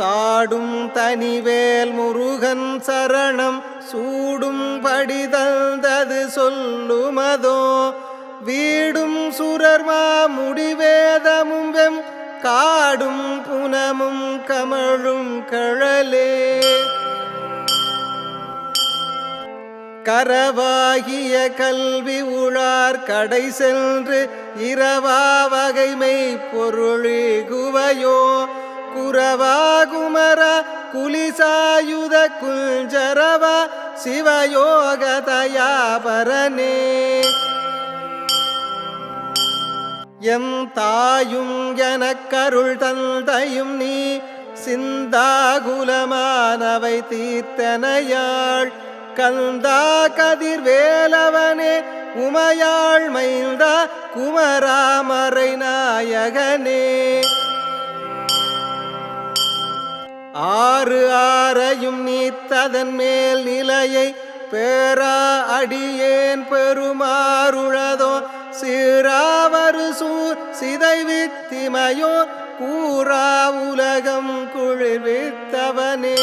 சாடும் தனிவேல் முருகன் சரணம் சூடும் படிதந்தது சொல்லுமதோ. வீடும் சுரர்மா முடிவேதமும் வெம் காடும் புனமும் கமழும் கழலே. கரவாகிய கல்வி உழார் கடை சென்று இரவா வகைமை பொருளிகுவையோ குரவாகுமர குலிசாயுத குஞ்சரவ சிவயோகதயாபரனே. எம் தாயும் எனக்கருள் தந்தையும் நீ சிந்தாகுலமானவை தீர்த்தனையாள். கந்தா கதிர்வேலவனே உமையாள் மைந்தா குமராமரை நாயகனே. ஆறு ஆறையும் நீத்ததன் மேல் நிலையை பேரா அடியேன் பெருமாறுழதோ. சீராவரு சூர் சிதைவித்திமையோ கூறா உலகம் குளிர்வித்தவனே.